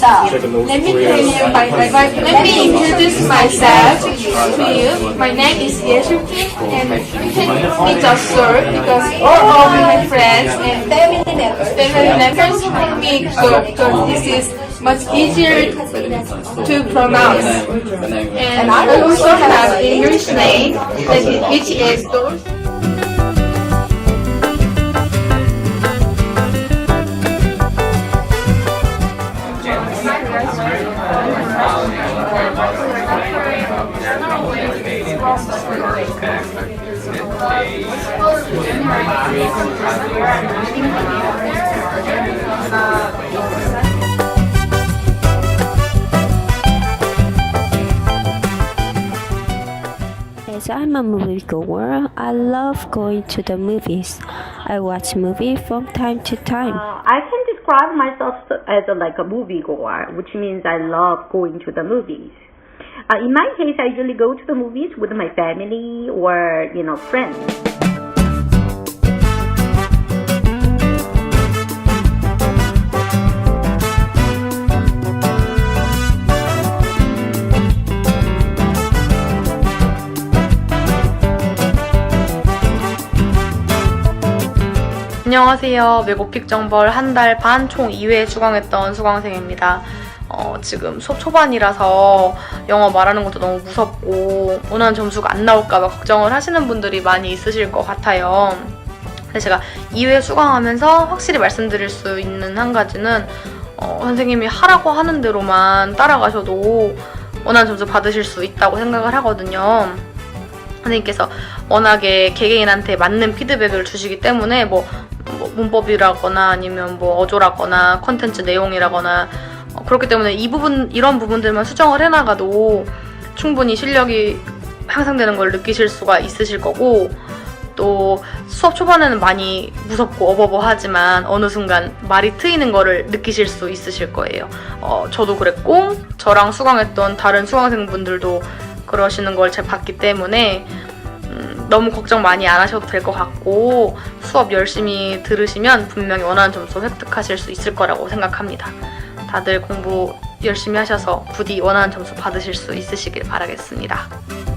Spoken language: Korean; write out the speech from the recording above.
Let me tell you my, my, my let me introduce myself to you. My name is Yeshuki and you can meet us sir because all of my friends and family members family members call me so because this is much easier to pronounce. And I also have English name that is, which is. Yes, I'm a moviegoer. I love going to the movies. I watch movies from time to time. Uh, I can describe myself as a, like a moviegoer, which means I love going to the movies. Uh, in my case, I usually go to the movies with my family or you know friends. 안녕하세요. 외고픽 정벌 한 달 반 총 2회 수강했던 수강생입니다. 어, 지금 수업 초반이라서 영어 말하는 것도 너무 무섭고 원하는 점수가 안 나올까봐 걱정을 하시는 분들이 많이 있으실 것 같아요. 근데 제가 2회 수강하면서 확실히 말씀드릴 수 있는 한 가지는 어, 선생님이 하라고 하는 대로만 따라가셔도 원하는 점수 받으실 수 있다고 생각을 하거든요. 선생님께서 워낙에 개개인한테 맞는 피드백을 주시기 때문에 뭐, 뭐 문법이라거나 아니면 뭐 어조라거나 컨텐츠 내용이라거나 어, 그렇기 때문에 이 부분 이런 부분들만 수정을 해나가도 충분히 실력이 향상되는 걸 느끼실 수가 있으실 거고 또 수업 초반에는 많이 무섭고 어버버하지만 어느 순간 말이 트이는 거를 느끼실 수 있으실 거예요. 어, 저도 그랬고 저랑 수강했던 다른 수강생분들도 그러시는 걸 제가 봤기 때문에 음, 너무 걱정 많이 안 하셔도 될 것 같고 수업 열심히 들으시면 분명히 원하는 점수 획득하실 수 있을 거라고 생각합니다. 다들 공부 열심히 하셔서 부디 원하는 점수 받으실 수 있으시길 바라겠습니다.